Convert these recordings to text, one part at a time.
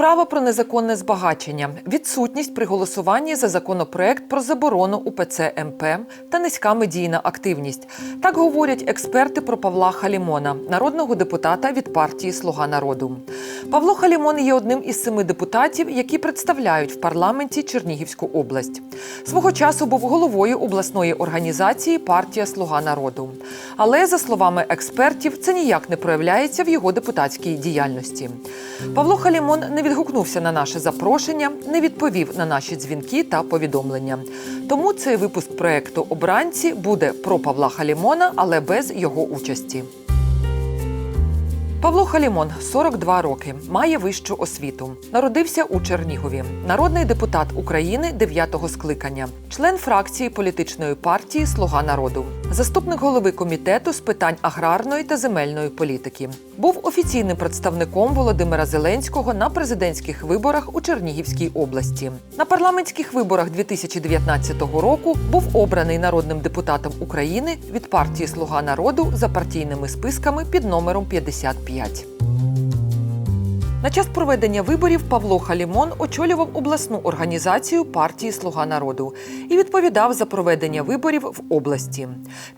Справа про незаконне збагачення, відсутність при голосуванні за законопроект про заборону УПЦ МП та низька медійна активність. Так говорять експерти про Павла Халімона, народного депутата від партії Слуга народу. Павло Халімон є одним із семи депутатів, які представляють в парламенті Чернігівську область. Свого часу був головою обласної організації партія Слуга народу. Але за словами експертів, це ніяк не проявляється в його депутатській діяльності. Павло Халімон не відгукнувся на наше запрошення, не відповів на наші дзвінки та повідомлення. Тому цей випуск проекту Обранці буде про Павла Халімона, але без його участі. Павло Халімон 42 роки, має вищу освіту. Народився у Чернігові. Народний депутат України 9-го скликання, член фракції політичної партії Слуга народу, заступник голови комітету з питань аграрної та земельної політики. Був офіційним представником Володимира Зеленського на президентських виборах у Чернігівській області. На парламентських виборах 2019 року був обраний народним депутатом України від партії Слуга народу за партійними списками під номером 55. На час проведення виборів Павло Халімон очолював обласну організацію партії Слуга народу і відповідав за проведення виборів в області.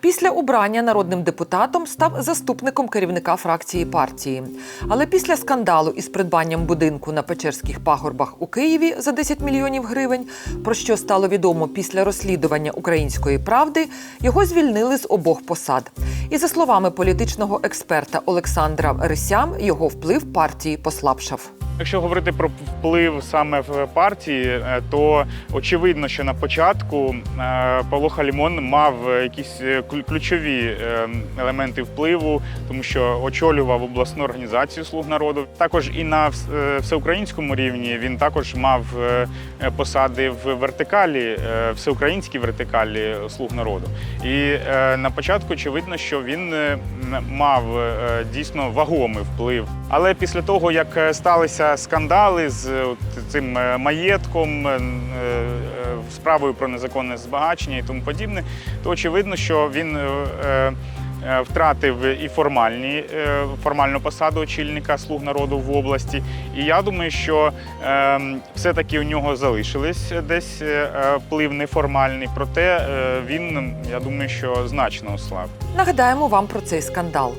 Після обрання народним депутатом став заступником керівника фракції партії. Але після скандалу із придбанням будинку на Печерських пагорбах у Києві за 10 мільйонів гривень, про що стало відомо після розслідування української правди, його звільнили з обох посад. І за словами політичного експерта Олександра Рисям, його вплив партії Klapszew. Якщо говорити про вплив саме в партії, е, то очевидно, що на початку е, Павло Халімон мав якісь е, ключові елементи впливу, тому що очолював обласну організацію слуг народу. Також і на всеукраїнському рівні він також мав посади в вертикалі, всеукраїнській вертикалі слуг народу. І на початку очевидно, що він мав дійсно вагомий вплив. Але після того, як е, сталися скандали з е, цим е, маєтком, е, справою про незаконне збагачення і тому подібне, то очевидно, що він втратив і формальні, формальну посаду очільника слуг народу в області. І я думаю, що е, все-таки у нього залишились десь вплив неформальний, проте він, я думаю, що значно ослаб. Нагадаємо вам про цей скандал.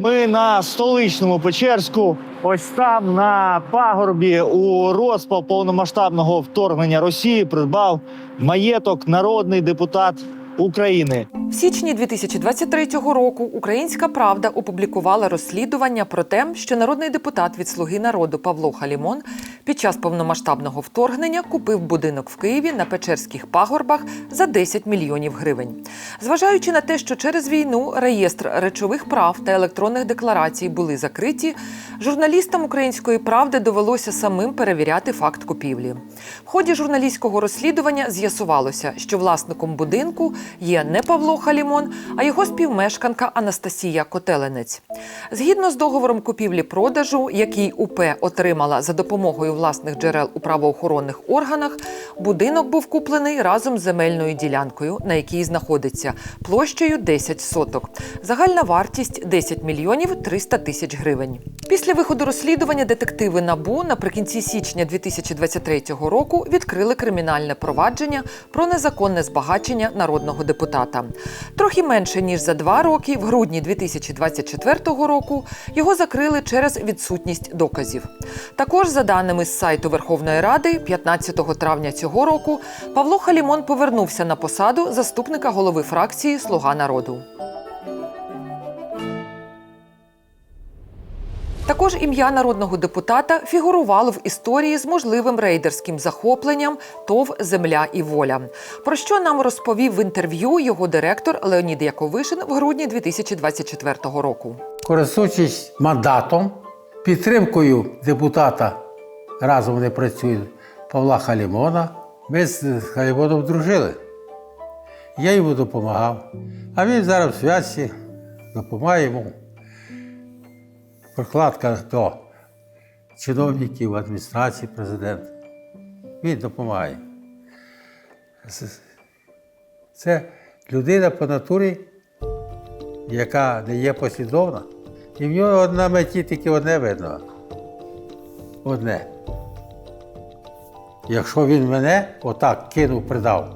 Ми на столичному Печерську, ось там на пагорбі у розпал повномасштабного вторгнення Росії придбав маєток народний депутат України. В січні 2023 року Українська Правда опублікувала розслідування про те, що народний депутат від Слуги народу Павло Халімон під час повномасштабного вторгнення купив будинок в Києві на Печерських пагорбах за 10 мільйонів гривень. Зважаючи на те, що через війну реєстр речових прав та електронних декларацій були закриті, журналістам Української правди довелося самим перевіряти факт купівлі. В ході журналістського розслідування з'ясувалося, що власником будинку є не Павло Халімон, а його співмешканка Анастасія Котеленець. Згідно з договором купівлі-продажу, який УП отримала за допомогою власних джерел у правоохоронних органах, будинок був куплений разом з земельною ділянкою, на якій знаходиться площею 10 соток. Загальна вартість 10 мільйонів 300 тисяч гривень. Після виходу розслідування детективи НАБУ наприкінці січня 2023 року відкрили кримінальне провадження про незаконне збагачення народного депутата. Трохи менше ніж за два роки, в грудні 2024 року, його закрили через відсутність доказів. Також, за даними з сайту Верховної Ради, 15 травня цього року Павло Халімон повернувся на посаду заступника голови фракції Слуга народу. Також ім'я народного депутата фігурувало в історії з можливим рейдерським захопленням ТОВ Земля і воля. Про що нам розповів в інтерв'ю його директор Леонід Яковишин в грудні 2024 року. користуючись мандатом, підтримкою депутата разом вони працюють Павла Халімона, ми з Халімоном дружили. Я йому допомагав, а він зараз в святці допомагає йому. Прокладка до чиновників адміністрації президента. Він допомагає. Це людина по натурі яка не є послідовна, і в нього на меті тільки одне видно. Одне. Якщо він мене отак кинув, придав,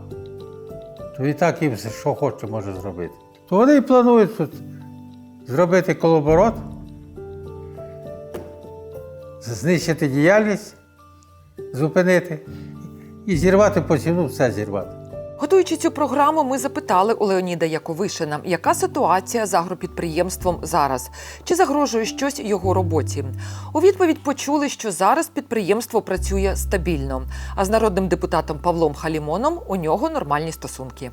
то він так все, що хоче, може зробити. То вони і планують тут зробити колоборот, знищити діяльність, зупинити і зірвати посівну, все зірвати. Готуючи цю програму, ми запитали у Леоніда Яковишина, яка ситуація з агропідприємством зараз, чи загрожує щось його роботі. У відповідь почули, що зараз підприємство працює стабільно, а з народним депутатом Павлом Халімоном у нього нормальні стосунки.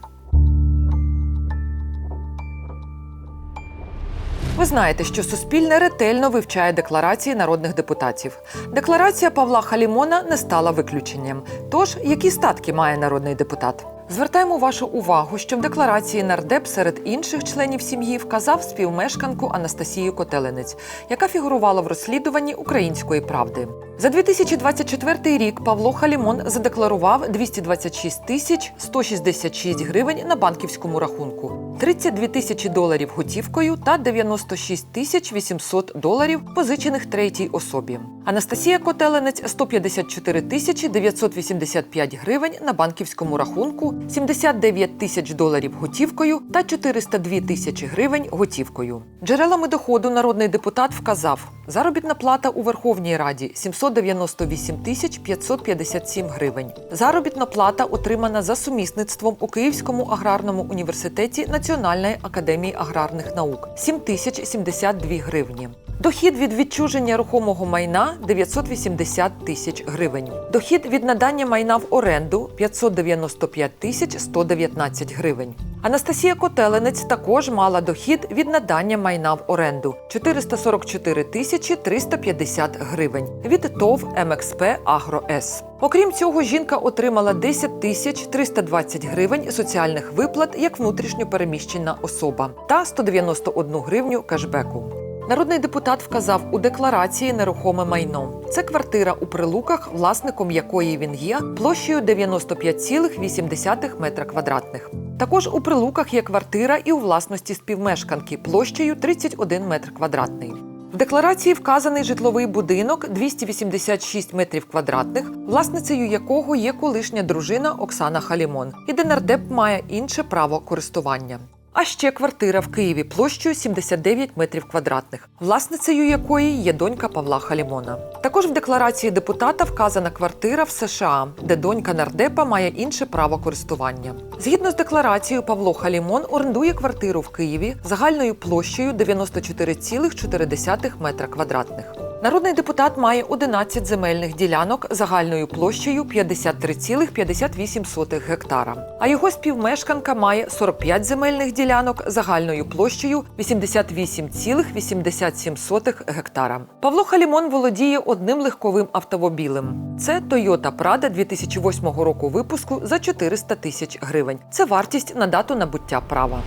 Ви знаєте, що Суспільне ретельно вивчає декларації народних депутатів. Декларація Павла Халімона не стала виключенням. Тож, які статки має народний депутат? Звертаємо вашу увагу, що в декларації нардеп серед інших членів сім'ї вказав співмешканку Анастасію Котеленець, яка фігурувала в розслідуванні української правди. За 2024 рік Павло Халімон задекларував 226 тисяч 166 гривень на банківському рахунку, 32 тисячі доларів готівкою та 96 тисяч 800 доларів, позичених третій особі. Анастасія Котеленець 154 тисячі 985 гривень на банківському рахунку, 79 тисяч доларів готівкою та 402 тисячі гривень готівкою. Джерелами доходу народний депутат вказав: заробітна плата у Верховній Раді 798 тисяч 557 гривень. Заробітна плата отримана за сумісництвом у Київському аграрному університеті Національної академії аграрних наук 7 тисяч 72 гривні. Дохід від відчуження рухомого майна 980 тисяч гривень. Дохід від надання майна в оренду 595 тисяч 119 гривень. Анастасія Котеленець також мала дохід від надання майна в оренду 444 тисячі 350 гривень від ТОВ МXП Агро С. Окрім цього, жінка отримала 10 тисяч 320 гривень соціальних виплат як внутрішньо переміщена особа та 191 гривню кешбеку. Народний депутат вказав у декларації нерухоме майно. Це квартира у прилуках, власником якої він є, площею 95,8 метра квадратних. Також у прилуках є квартира і у власності співмешканки площею 31 метр квадратний. В декларації вказаний житловий будинок 286 метрів квадратних, власницею якого є колишня дружина Оксана Халімон, і де нардеп має інше право користування. А ще квартира в Києві площею 79 метрів квадратних, власницею якої є донька Павла Халімона. Також в декларації депутата вказана квартира в США, де донька нардепа має інше право користування. Згідно з декларацією, Павло Халімон орендує квартиру в Києві загальною площею 94,4 метра квадратних. Народний депутат має 11 земельних ділянок загальною площею 53,58 гектара. А його співмешканка має 45 земельних ділянок загальною площею 88,87 гектара. Павло Халімон володіє одним легковим автомобілем. Це Toyota Prado 2008 року випуску за 400 тисяч гривень. Це вартість на дату набуття права.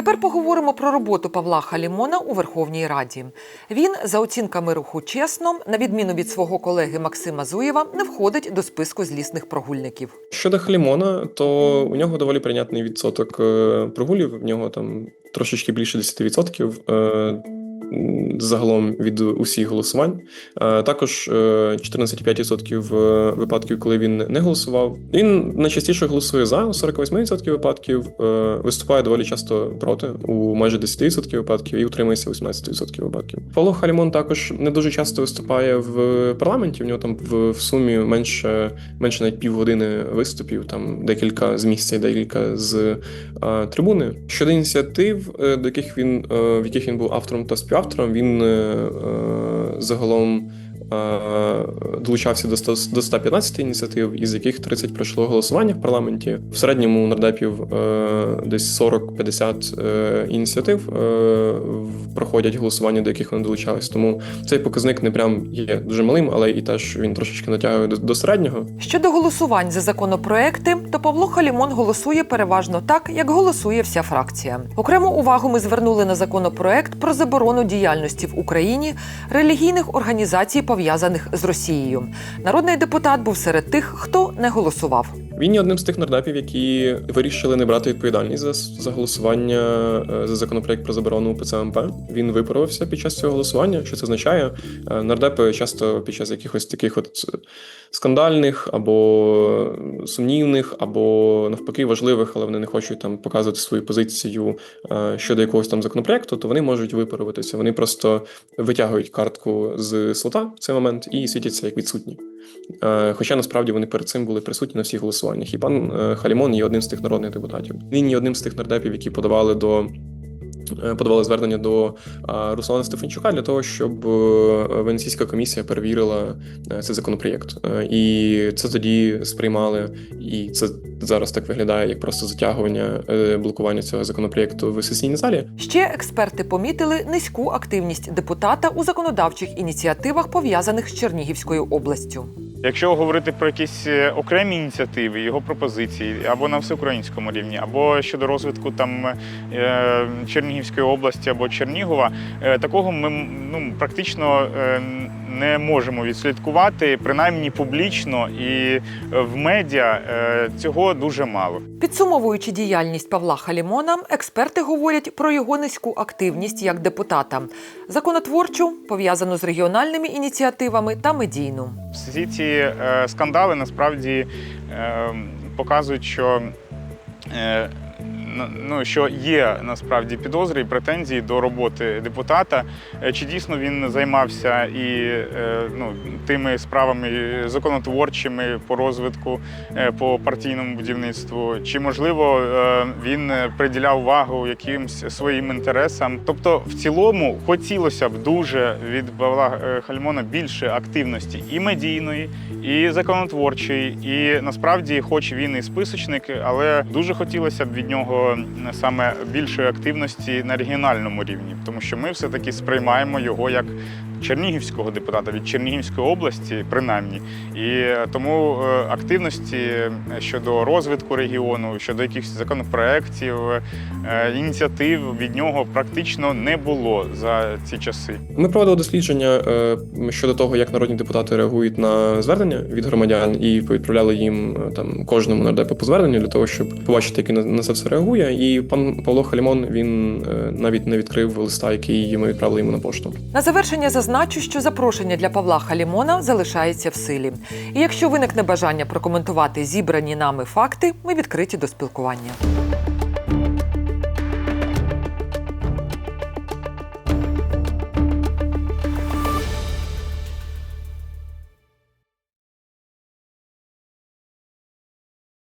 Тепер поговоримо про роботу Павла Халімона у Верховній Раді. Він, за оцінками руху чесно, на відміну від свого колеги Максима Зуєва, не входить до списку злісних прогульників. Щодо Халімона, то у нього доволі прийнятний відсоток е, прогулів. В нього там трошечки більше 10% е, м, загалом від усіх голосувань. Е, Також е, 14,5% е, випадків, коли він не голосував. Він найчастіше голосує за у 48% випадків, е, виступає доволі часто проти у майже 10% випадків і утримується 18% випадків. Павло Халімон також не дуже часто виступає в парламенті. В нього там в, сумі менше менше навіть півгодини виступів, там декілька з місця, декілька з е, трибуни. Щодо ініціатив, е, до яких він е, в яких він був автором та співавтором, він е, е, загалом. е, Долучався до 100 до 115 ініціатив, із яких 30 пройшло голосування в парламенті. В середньому у нардепів е, десь 40-50 е, ініціатив проходять голосування, до яких вони долучались. Тому цей показник не прям є дуже малим, але і теж він трошечки натягує до середнього. Щодо голосувань за законопроекти, то Павло Халімон голосує переважно так, як голосує вся фракція. Окрему увагу ми звернули на законопроект про заборону діяльності в Україні релігійних організацій, пов'язаних з Росією. Народний депутат був серед тих, хто не голосував. Він є одним з тих нардепів, які вирішили не брати відповідальність за, за голосування е, за законопроект про заборону ПЦМП. Він випаровився під час цього голосування. Що це означає? Е, Нардепи часто під час якихось таких от скандальних або сумнівних, або навпаки важливих, але вони не хочуть там показувати свою позицію е, щодо якогось там законопроекту, то вони можуть випаруватися. Вони просто витягують картку з слота в цей момент і світяться як відсутні. Е, Хоча насправді вони перед цим були присутні на всіх голосуваннях. І пан Халімон є одним з тих народних депутатів. Він є одним з тих нардепів, які подавали до. е, Подавали звернення до Руслана Стефанчука для того, щоб е, Венеційська комісія перевірила е, цей законопроєкт. І це тоді сприймали, і це зараз так виглядає, як просто затягування блокування цього законопроєкту в сесійній залі. Ще експерти помітили низьку активність депутата у законодавчих ініціативах, пов'язаних з Чернігівською областю. Якщо говорити про якісь е, окремі ініціативи, його пропозиції або на всеукраїнському рівні, або щодо розвитку там е, Чернігівської області або Чернігова, е, такого ми ну практично не можемо відслідкувати, принаймні публічно і в медіа е, цього дуже мало. Підсумовуючи діяльність Павла Халімона, експерти говорять про його низьку активність як депутата, законотворчу, пов'язану з регіональними ініціативами та медійну. Всі ці е, скандали насправді е, показують, що, е, ну- що є насправді підозри і претензії до роботи депутата. Е, Чи дійсно він займався і е, ну, тими справами законотворчими по розвитку, е, по партійному будівництву, чи можливо він приділяв увагу якимсь своїм інтересам? Тобто, в цілому хотілося б дуже від Павла Хальмона більше активності і медійної, і законотворчої, і насправді, хоч він і списочник, але дуже хотілося б від нього саме більшої активності на регіональному рівні, тому що ми все-таки сприймаємо його як чернігівського депутата від Чернігівської області, принаймні. І е, тому е, активності щодо розвитку регіону, щодо якихось законопроєктів, е, ініціатив від нього практично не було за ці часи. Ми проводили дослідження щодо того, як народні депутати реагують на звернення від громадян, і відправляли їм там кожному нардепу по зверненню для того, щоб побачити, як він на- це все реагує. І пан Павло Халімон він навіть не відкрив листа, який ми відправили йому на пошту. На завершення зазначу, що запрошення для Павла Халімона залишається в силі. І якщо виникне бажання прокоментувати зібрані нами факти, ми відкриті до спілкування.